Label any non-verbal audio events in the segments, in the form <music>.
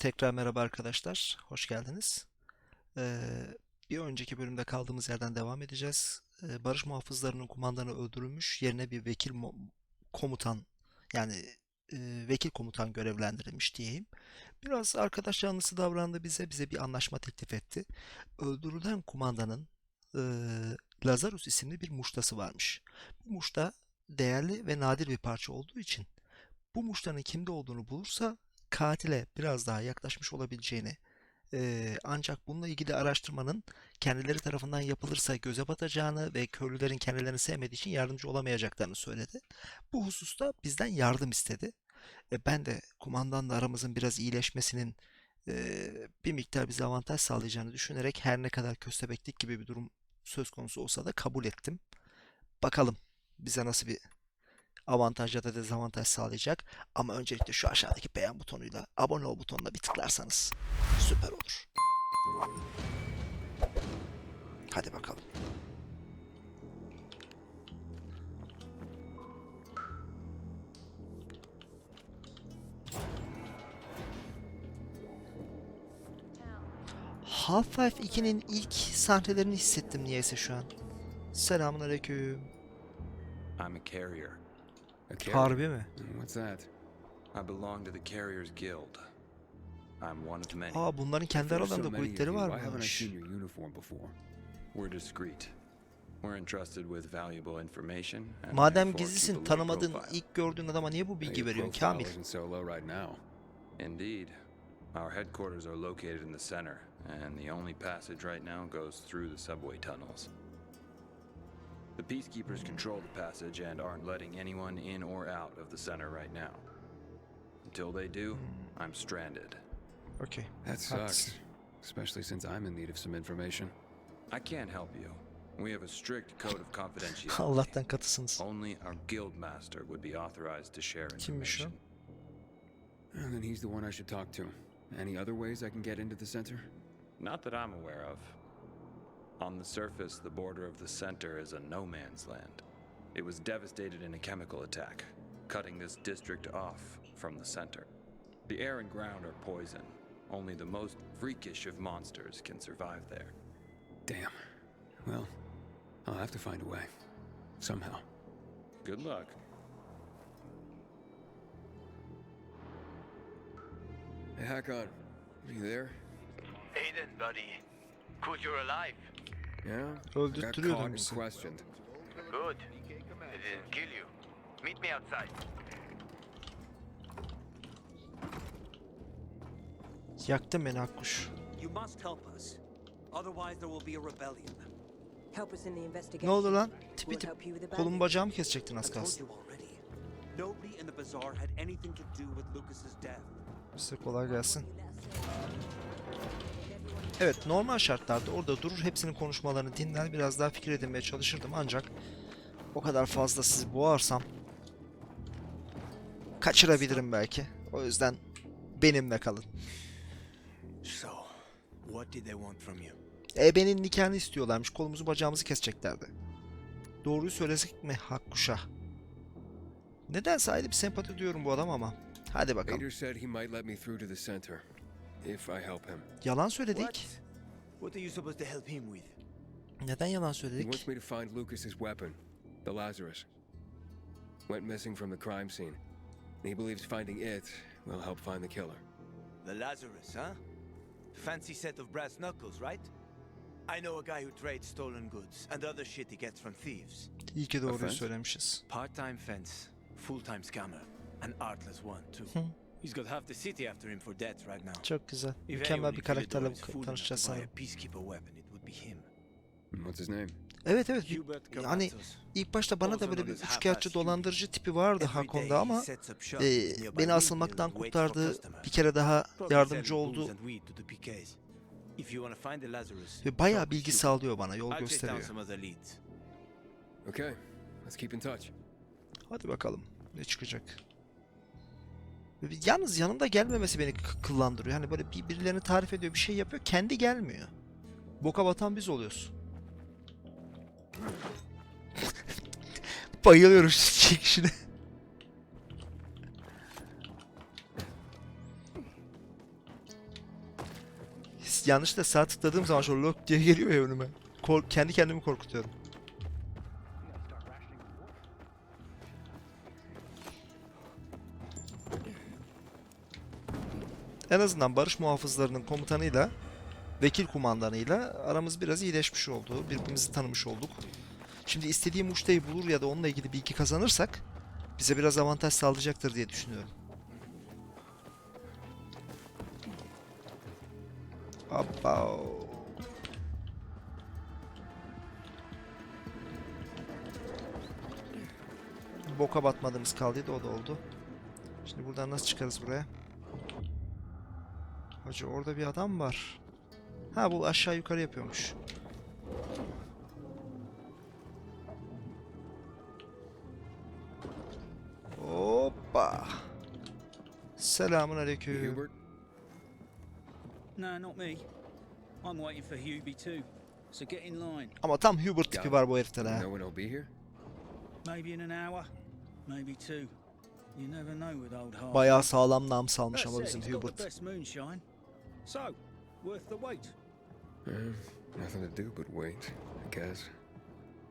Tekrar merhaba arkadaşlar, hoş geldiniz. Ee, bir önceki bölümde kaldığımız yerden devam edeceğiz. Ee, barış muhafızlarının kumandanı öldürülmüş, yerine bir vekil komutan, yani e, vekil komutan görevlendirilmiş diyeyim. Biraz arkadaş yanlısı davrandı bize, bize bir anlaşma teklif etti. Öldürülen kumandanın e, Lazarus isimli bir muştası varmış. Bu muşta değerli ve nadir bir parça olduğu için bu muştanın kimde olduğunu bulursa katile biraz daha yaklaşmış olabileceğini, ancak bununla ilgili araştırmanın kendileri tarafından yapılırsa göze batacağını ve köylülerin kendilerini sevmediği için yardımcı olamayacaklarını söyledi. Bu hususta bizden yardım istedi. E, ben de kumandanla aramızın biraz iyileşmesinin bir miktar bize avantaj sağlayacağını düşünerek her ne kadar köstebeklik gibi bir durum söz konusu olsa da kabul ettim. Bakalım bize nasıl bir avantaj ya da dezavantaj sağlayacak. Ama öncelikle şu aşağıdaki beğen butonuyla abone ol butonuna bir tıklarsanız süper olur. Hadi bakalım. Half-Life 2'nin ilk sahnelerini hissettim niyeyse şu an. Selamun aleyküm. I'm a carrier. A carrier? Harbi mi? What's that? I belong to the Carriers Guild. I'm one of many. Aa bunların kendi aralarında many of boyutları you, Why haven't I varmış. We're discreet. We're entrusted with valuable information. Madem gizlisin, tanımadığın ilk gördüğün adama niye bu bilgi veriyorsun Kamil? Indeed. Our headquarters are located in the center, and the only passage right now goes through the subway tunnels. The peacekeepers control the passage and aren't letting anyone in or out of the center right now. Until they do, I'm stranded. Okay. That sucks. Especially since I'm in need of some information. I can't help you. We have a strict code of confidentiality. <laughs> Allah'tan katısınız. Only our guild master would be authorized to share information. And then he's the one I should talk to. Any other ways I can get into the center? Not that I'm aware of. On the surface, the border of the center is a no man's land. It was devastated in a chemical attack, cutting this district off from the center. The air and ground are poison. Only the most freakish of monsters can survive there. Damn. Well, I'll have to find a way. Somehow. Good luck. Hey, Hakon. Are you there? Aiden, buddy. Good you're alive. I caught and bizi. questioned. Good. They didn't kill you. Meet me outside. Yaktın beni Akkuş. You must help us. Otherwise, there will be a rebellion. Help us in the investigation. Ne oldu lan? Tipi tip kolum bacağımı kesecektin I az told kalsın. you already. Nobody in the bazaar had anything to do with Lucas's death. Size kolay gelsin. Evet normal şartlarda orada durur hepsinin konuşmalarını dinler biraz daha fikir edinmeye çalışırdım ancak o kadar fazla sizi boğarsam kaçırabilirim belki. O yüzden benimle kalın. So, what did they want from you? Ebe'nin nikahını istiyorlarmış. Kolumuzu bacağımızı keseceklerdi. Doğruyu söylesek mi Hakkuş'a? Nedense ayrı bir sempati duyuyorum bu adam ama. Hadi bakalım. Vader said he might let me through to the center. If I help him. Yalan söyledik. What are you supposed to help him with? Neden yalan He söyledik? wants me to find Lucas's weapon, the Lazarus. Went missing from the crime scene. And he believes finding it will help find the killer. The Lazarus, huh? Fancy set of brass knuckles, right? I know a guy who trades stolen goods and other shit he gets from thieves. İyi ki doğruyu Offense? söylemişiz. Part-time fence, full-time scammer, an artless one too. He's got half the city after him for debt right now. Çok güzel. Mükemmel bir in karakterle tanışacağız sanırım. a peacekeeper weapon, it would be him. What's his name? Evet evet. Hani ilk başta bana da böyle bir üçkağıtçı dolandırıcı tipi vardı Hakon'da he ama e, beni asılmaktan kurtardı. Bir kere daha yardımcı oldu. Ve bayağı bilgi sağlıyor bana. Yol gösteriyor. Okay, let's keep in touch. Hadi bakalım ne çıkacak. Yalnız yanında gelmemesi beni kıllandırıyor. Hani böyle bir, birilerini tarif ediyor, bir şey yapıyor, kendi gelmiyor. Boka batan biz oluyoruz. Bayılıyorum şu çekişine. yanlışlıkla sağ tıkladığım zaman şöyle lok diye geliyor ya önüme. Kork kendi kendimi korkutuyorum. En azından barış muhafızlarının komutanıyla vekil kumandanıyla aramız biraz iyileşmiş oldu. Birbirimizi tanımış olduk. Şimdi istediğim uçtayı bulur ya da onunla ilgili bilgi kazanırsak bize biraz avantaj sağlayacaktır diye düşünüyorum. Aba. Boka batmadığımız kaldıydı o da oldu. Şimdi buradan nasıl çıkarız buraya? Hacı orada bir adam var. Ha bu aşağı yukarı yapıyormuş. Hoppa. Selamun aleyküm. Hubert? No, not me. I'm waiting for Hubie too. So get in line. Ama tam Hubert tipi var bu herifte No ha. one will be here? Maybe in an hour, maybe two. You never know with old. Bayağı sağlam nam salmış ama bizim Hubert. Best moonshine. So, worth the wait. Eh, nothing to do but wait, I guess.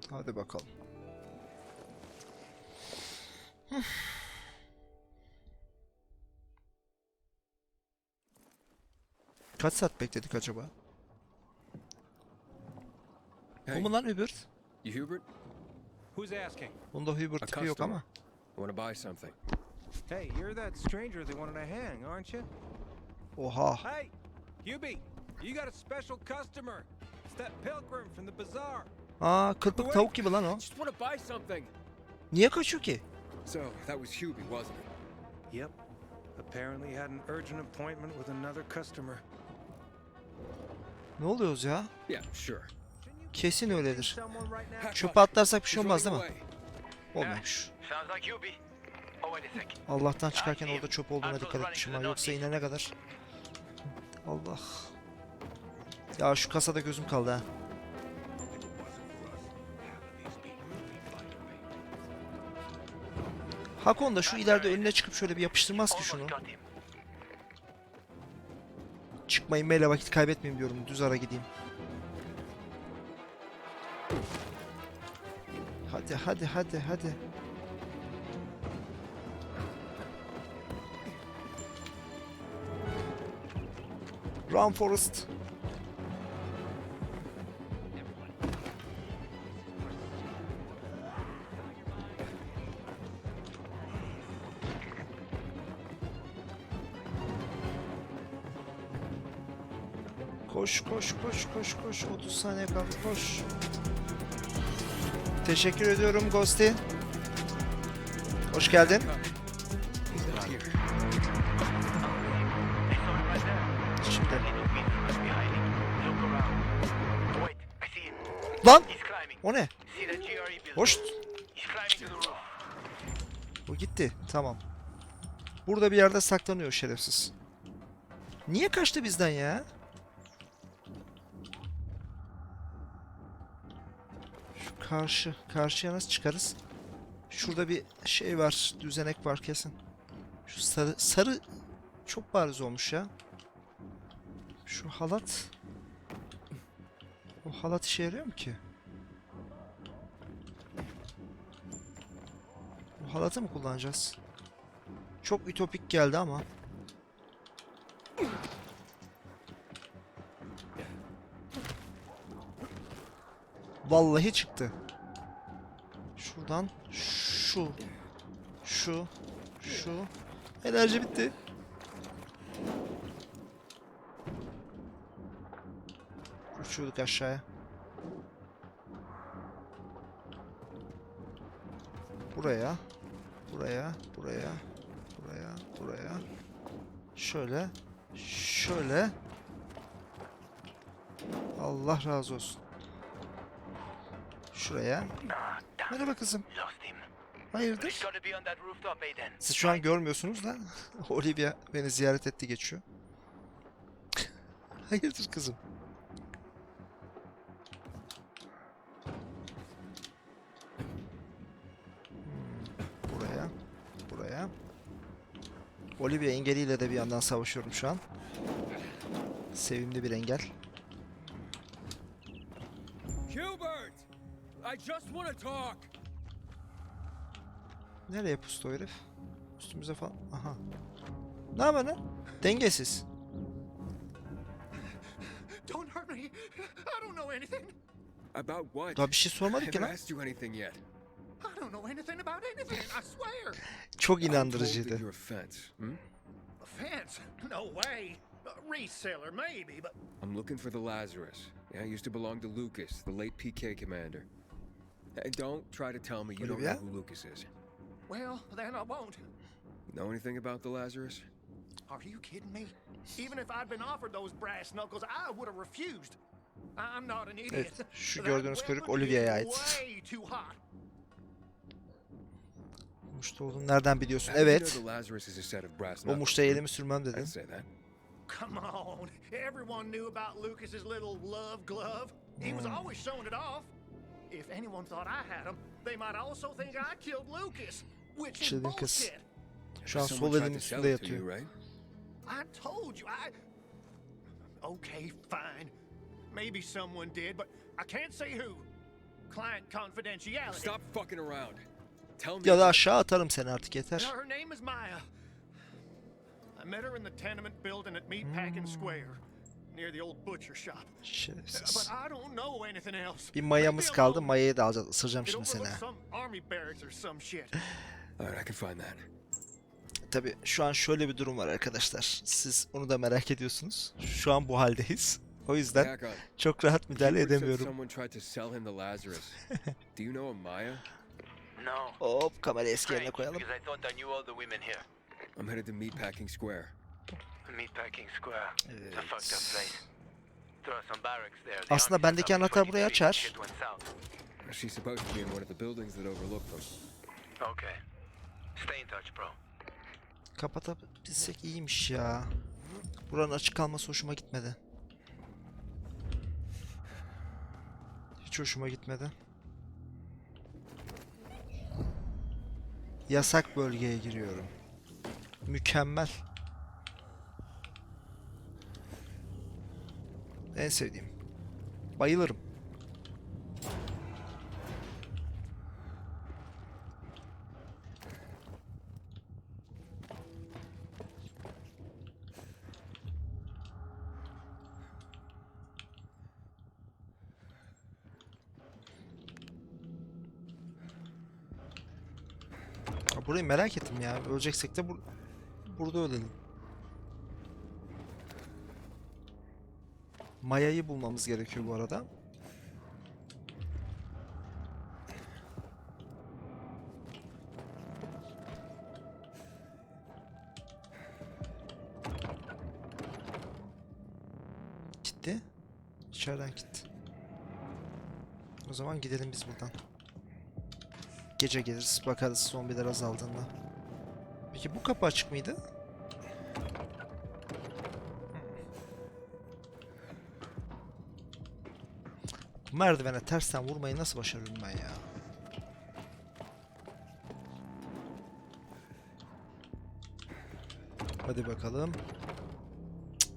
Hadi bakalım. Kaç saat bekledik acaba? Bu Hey, mu lan Hubert? you Hubert? Who's asking? Bunda Hubert A tipi yok ama. I want to buy something. Hey, you're that stranger they wanted to hang, aren't you? Oha. Hey, Hubie, you got a special customer. It's that pilgrim from the bazaar. Aa kırpık tavuk gibi lan o. Just want to buy something. Niye kaçıyor ki? So, that was Hubie, wasn't it? Yep. Apparently had an urgent appointment with another customer. Ne oluyoruz ya? Yeah, sure. Kesin öyledir. Çöpe atlarsak bir şey olmaz değil mi? Hubie. Oh. Allah'tan çıkarken orada çöp olduğuna dikkat etmişim ha. Yoksa inene kadar. Allah. Ya şu kasada gözüm kaldı ha. Hakon da şu ileride önüne çıkıp şöyle bir yapıştırmaz ki şunu. Çıkmayın meyle vakit kaybetmeyeyim diyorum. Düz ara gideyim. Hadi hadi hadi hadi. Run Forest. Koş koş koş koş koş 30 saniye kaldı koş. Teşekkür ediyorum Ghosty. Hoş geldin. Lan! O ne? Hoş. Roof. O gitti. Tamam. Burada bir yerde saklanıyor şerefsiz. Niye kaçtı bizden ya? Şu karşı. Karşıya nasıl çıkarız? Şurada bir şey var. Düzenek var kesin. Şu sarı. Sarı çok bariz olmuş ya. Şu halat. O halat işe yarıyor mu ki? Bu halatı mı kullanacağız? Çok ütopik geldi ama. Vallahi çıktı. Şuradan şu şu şu enerji bitti. Uçuyorduk aşağıya. Buraya, buraya, buraya, buraya, buraya. Şöyle, şöyle. Allah razı olsun. Şuraya. Merhaba kızım. Hayırdır? Siz şu an görmüyorsunuz da <laughs> Olivia beni ziyaret etti geçiyor. <laughs> Hayırdır kızım? Hmm, Buraya, buraya. Olivia engeliyle de bir yandan savaşıyorum şu an. Sevimli bir engel. Hubert! I just want to talk! Nereye pustu o herif? Üstümüze falan. Aha. Ne haber lan? Dengesiz. Don't hurt me. I don't know anything. About what? Daha bir şey sormadık ki haven't lan. I don't know anything about anything. I swear. Çok I'm inandırıcıydı. you're a fence. Hmm? A fence? No way. A reseller, maybe, but I'm looking for the Lazarus. Yeah, it used to belong to Lucas, the late PK commander. Hey, don't try to tell me you don't know who Lucas is. well, then I won't. Know anything about the Lazarus? Are you kidding me? Even if I'd been offered those brass knuckles, I would have refused. I'm not an idiot. Evet, şu That gördüğünüz körük weapon Olivia'ya is ait. Muşta olduğunu nereden biliyorsun? Evet. O muşta hmm? elimi sürmem dedin. Come on. Everyone knew about Lucas's little love glove. He was always showing it off. If anyone thought I had him, they might also think I killed Lucas, which is bullshit. Şu an sol elimin üstünde yatıyor. I told you, I... Okay, fine. Maybe someone did, but I can't say who. Client confidentiality. Stop fucking around. Ya da aşağı atarım seni artık yeter. Her name is Maya. I met her in the tenement building at Meatpacking Square, near the old butcher shop. But Şerefsiz. I don't know anything else. Bir mayamız kaldı. Mayayı da alacağız. Isıracağım şimdi seni. overlooks ha. some army barracks or some shit. Alright, I can find that. Tabi şu an şöyle bir durum var arkadaşlar. Siz onu da merak ediyorsunuz. Şu an bu haldeyiz. O yüzden çok rahat müdahale edemiyorum. <laughs> Hop kamerayı eski yerine koyalım. because I thought I knew all the women here. I'm headed to Meatpacking Square. Meatpacking Square. Evet. place. There are some barracks there. Aslında bendeki anahtar burayı açar. She's supposed to be in one of the buildings that overlook them. Okay. Stay in touch, bro. Kapatabilsek iyiymiş ya. Buranın açık kalması hoşuma gitmedi. Hiç hoşuma gitmedi. Yasak bölgeye giriyorum. Mükemmel. En sevdiğim. Bayılırım. Merak ettim ya. Öleceksek de bur- burada ölelim. Maya'yı bulmamız gerekiyor bu arada. Gitti. İçeriden gitti. O zaman gidelim biz buradan. Gece geliriz bakarız zombiler azaldığında. Peki bu kapı açık mıydı? Bu merdivene tersten vurmayı nasıl başarıyorum ben ya? Hadi bakalım. Cık.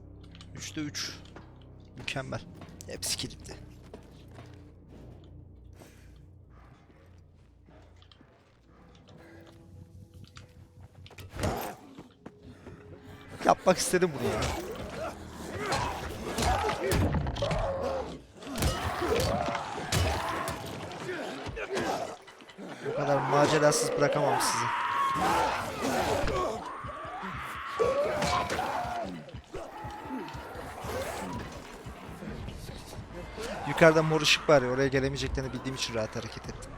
Üçte üç. Mükemmel. Hepsi kilitli. Yapmak istedim bunu ya. Bu kadar macerasız bırakamam sizi. Yukarıda mor ışık var ya oraya gelemeyeceklerini bildiğim için rahat hareket ettim.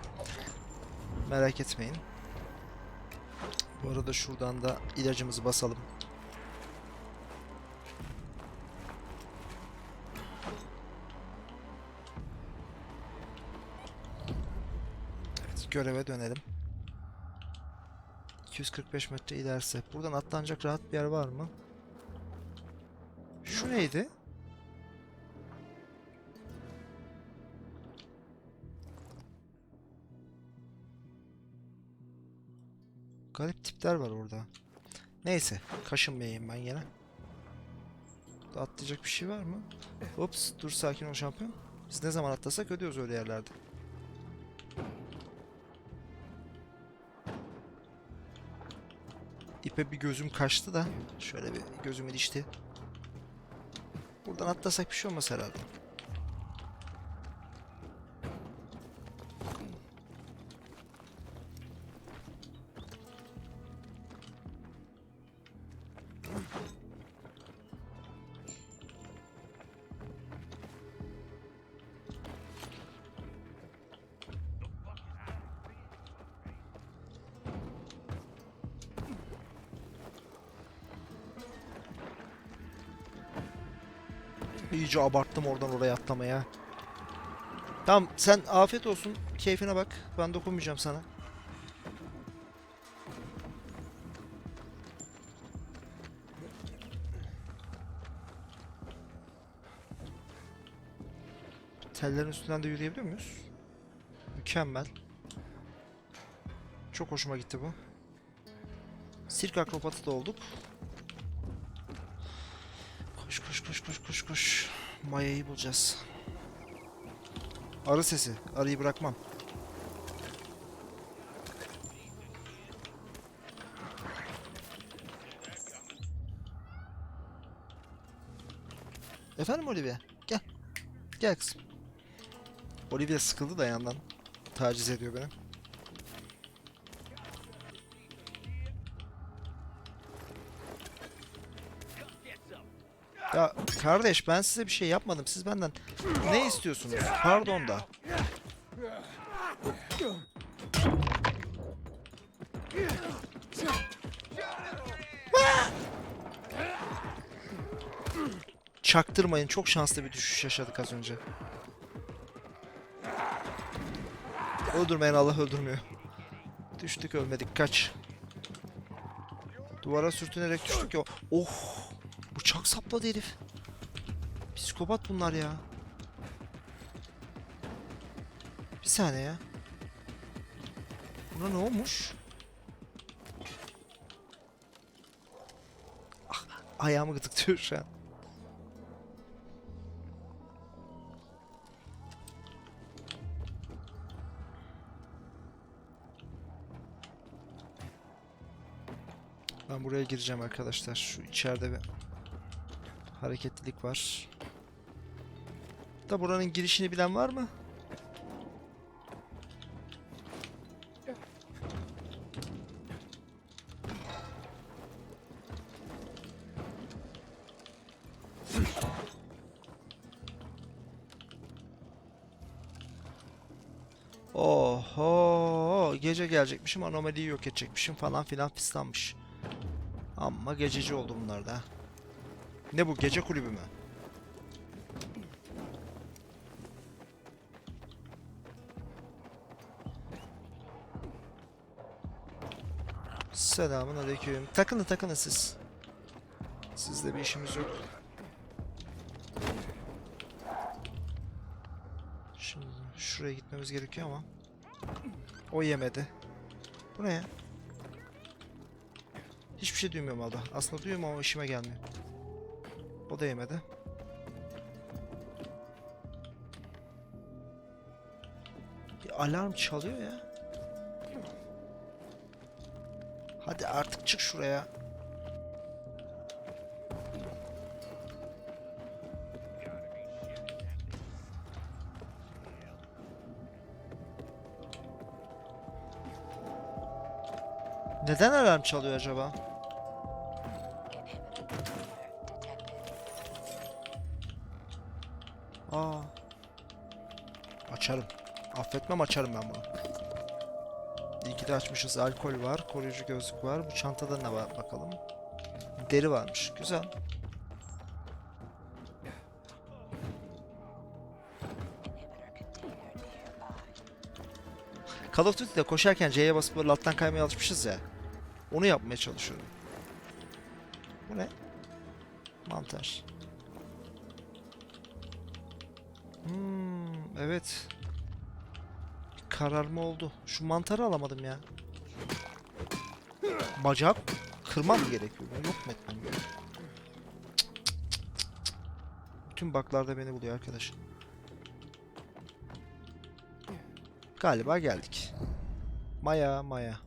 Merak etmeyin. Bu arada şuradan da ilacımızı basalım. Göreve dönelim. 245 metre ilerisi. Buradan atlanacak rahat bir yer var mı? Şu neydi? Garip tipler var orada. Neyse, kaşınmayayım ben yine. Burada atlayacak bir şey var mı? Ops dur sakin ol şampiyon. Biz ne zaman atlasak ödüyoruz öyle yerlerde. İpe bir gözüm kaçtı da. Şöyle bir gözümü dişti. Buradan atlasak bir şey olmaz herhalde. İyice abarttım oradan oraya atlamaya. Tamam sen afiyet olsun. Keyfine bak. Ben dokunmayacağım sana. Tellerin üstünden de yürüyebiliyor muyuz? Mükemmel. Çok hoşuma gitti bu. Sirk akrobatı da olduk. Koş koş koş koş koş koş. Maya'yı bulacağız. Arı sesi. Arıyı bırakmam. Efendim Olivia? Gel. Gel kızım. Olivia sıkıldı da yandan. Taciz ediyor beni. Ya kardeş ben size bir şey yapmadım. Siz benden ne istiyorsunuz? Pardon da. Çaktırmayın. Çok şanslı bir düşüş yaşadık az önce. Öldürmeyen Allah öldürmüyor. Düştük ölmedik. Kaç. Duvara sürtünerek düştük ya. Oh. Bıçak sapladı herif. Psikopat bunlar ya. Bir saniye ya. Buna ne olmuş? Ah, ayağımı gıdıklıyor şu an. Ben buraya gireceğim arkadaşlar. Şu içeride bir hareketlilik var. Da buranın girişini bilen var mı? Oho, gece gelecekmişim, anomaliyi yok edecekmişim falan filan fislanmış. Amma gececi oldu bunlar da. Ne bu gece kulübü mü? Selamun aleyküm. Takılın takılın siz. Sizle bir işimiz yok. Şimdi şuraya gitmemiz gerekiyor ama. O yemedi. Bu ne ya? Hiçbir şey duymuyorum valla. Aslında duyuyorum ama işime gelmiyor. O da. Bir alarm çalıyor ya. Hadi artık çık şuraya. Neden alarm çalıyor acaba? Açarım. Affetmem açarım ben bunu. İyi ki de açmışız. Alkol var, koruyucu gözlük var. Bu çantada ne var bakalım. Deri varmış. Güzel. Call of Duty'de koşarken C'ye basıp böyle alttan kaymaya alışmışız ya. Onu yapmaya çalışıyorum. Bu ne? Mantar. Hmm, evet. Kararma oldu. Şu mantarı alamadım ya. Bacak kırmam gerekiyor? Yok mu etmem gerekiyor? Tüm baklarda beni buluyor arkadaş. Galiba geldik. Maya Maya.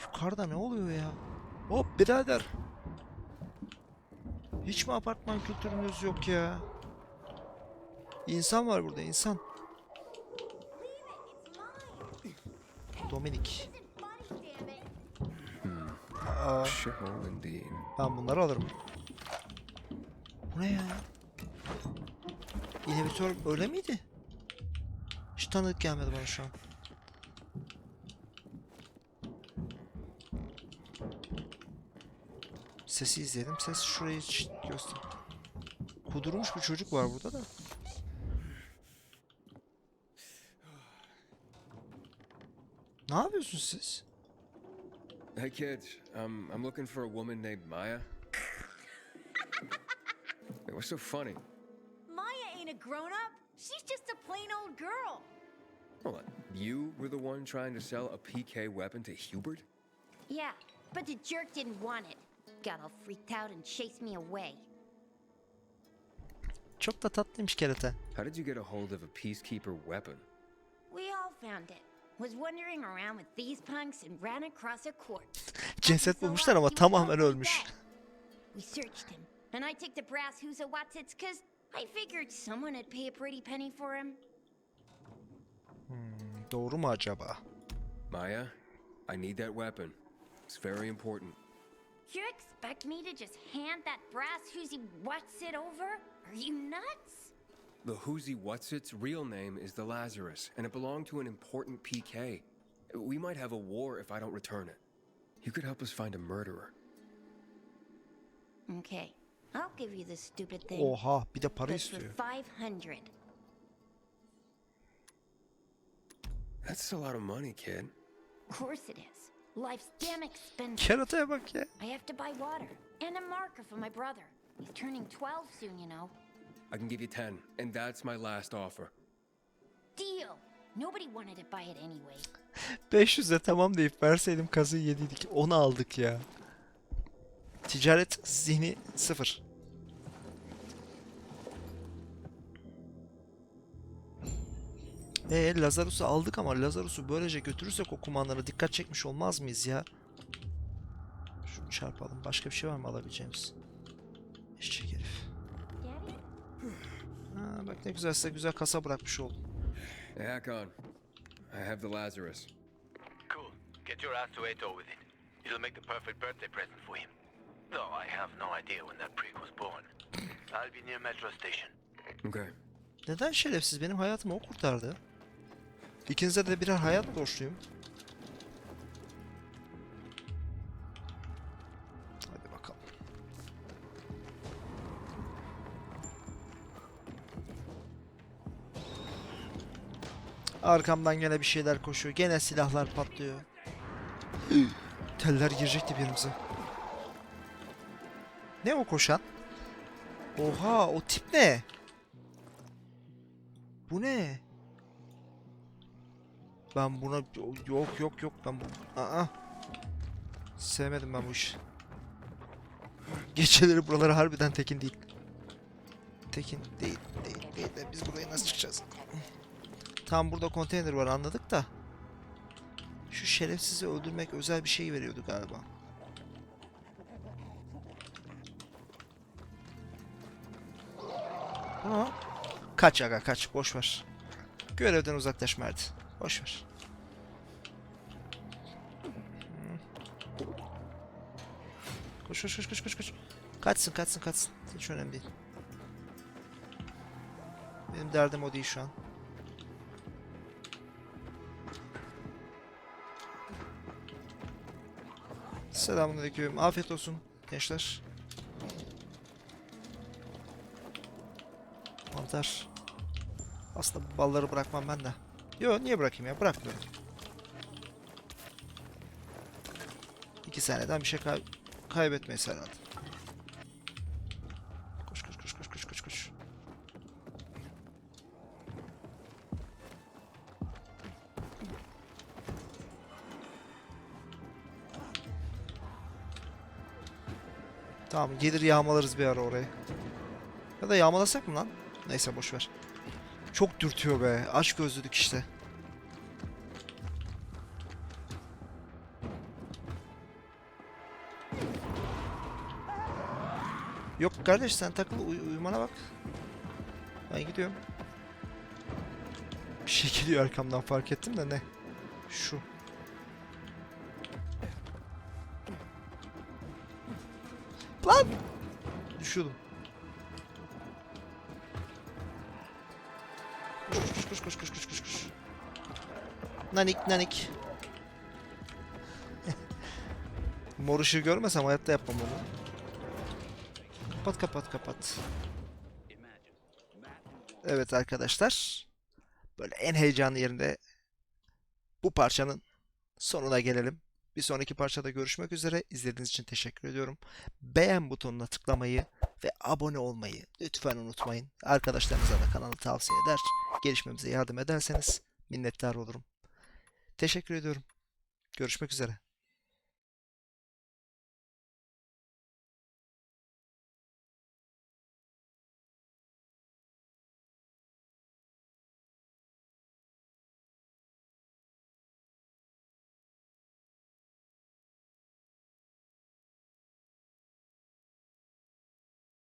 Yukarıda ne oluyor ya? Hop birader. Hiç mi apartman kültürünüz yok ya? İnsan var burada insan. Dominik. Aa, ben bunları alırım. Bu ne ya? İnhibitör öyle miydi? Hiç tanıdık gelmedi bana şu an. Sesi izledim. Ses şurayı göster. Kudurmuş bir çocuk var burada da. Ne yapıyorsunuz siz? Hey kids, um, I'm looking for a woman named Maya. Hey, what's so funny? Maya ain't a grown up. She's just a plain old girl. Hold on. You were the one trying to sell a PK weapon to Hubert? Yeah, but the jerk didn't want it. Got all freaked out and chased me away. Çok da tatlıymış kerata. How did you get a hold of a peacekeeper weapon? We all found it. Was wandering around with these punks and ran across a corpse. <laughs> Ceset bulmuşlar ama tamamen ölmüş. We searched him, and I took the brass who's a Watsits cause I figured someone would pay a pretty penny for him. Doğru mu acaba? Maya, I need that weapon. It's very important. You expect me to just hand that brass who's he what's it over? Are you nuts? The Whoozy What's Its real name is the Lazarus, and it belonged to an important PK. We might have a war if I don't return it. You could help us find a murderer. Okay, I'll give you this stupid thing. Oha bir de para but for istiyor. 500. That's a lot of money, kid. Of course it is. Life's damn expensive. Kerataya bak ya. I have to buy water and a marker for my brother. He's turning 12 soon, you know. I can give you 10, and that's my last offer. Deal. Nobody wanted to buy it anyway. <laughs> 500'e tamam deyip verseydim kazıyı yediydik. Onu aldık ya. Ticaret zihni sıfır. E Lazarus'u aldık ama Lazarus'u böylece götürürsek o kumandanı dikkat çekmiş olmaz mıyız ya? Şunu çarpalım. Başka bir şey var mı alabileceğimiz? Eşek herif. Ha, bak ne güzel size güzel kasa bırakmış oldum. Hey, Hakon, I have the Lazarus. Cool. Get your ass to Eto with it. It'll make the perfect birthday present for him. Though I have no idea when that prick was born. I'll be near metro station. Okay. Neden şerefsiz? Benim hayatımı o kurtardı. İkinize de birer hayat borçluyum. Hadi bakalım. Arkamdan gene bir şeyler koşuyor. Gene silahlar patlıyor. Teller girecekti birimize. Ne o koşan? Oha o tip ne? Bu ne? Ben buna yok yok yok ben bu Aa. Sevmedim ben bu işi. Geceleri buraları harbiden tekin değil. Tekin değil değil değil de biz buraya nasıl çıkacağız? Tam burada konteyner var anladık da. Şu şerefsizi öldürmek özel bir şey veriyordu galiba. Ama kaç aga kaç boş ver. Görevden uzaklaş. Boş ver. Koş koş koş koş koş koş. Kaçsın kaçsın kaçsın. Hiç önemli değil. Benim derdim o değil şu an. Selamünaleyküm. Afiyet olsun gençler. Mantar. Aslında balları bırakmam ben de. Yo niye bırakayım ya? Bırakmıyorum. İki saniyeden bir şey kay kaybetmeyiz herhalde. Koş koş koş koş koş koş koş. Tamam gelir yağmalarız bir ara orayı. Ya da yağmalasak mı lan? Neyse boş ver. Çok dürtüyor be. Aç gözlülük işte. Yok kardeş sen takıl uy- uyumana bak. Ben gidiyorum. Bir şey geliyor arkamdan fark ettim de ne? Şu. Lan! Düşüyordum. Koş koş koş koş koş. Nanik nanik. <laughs> Mor ışığı görmesem hayatta yapmam onu. Kapat kapat kapat. Evet arkadaşlar. Böyle en heyecanlı yerinde bu parçanın sonuna gelelim. Bir sonraki parçada görüşmek üzere. İzlediğiniz için teşekkür ediyorum. Beğen butonuna tıklamayı ve abone olmayı lütfen unutmayın. Arkadaşlarınıza da kanalı tavsiye eder. Gelişmemize yardım ederseniz minnettar olurum. Teşekkür ediyorum. Görüşmek üzere.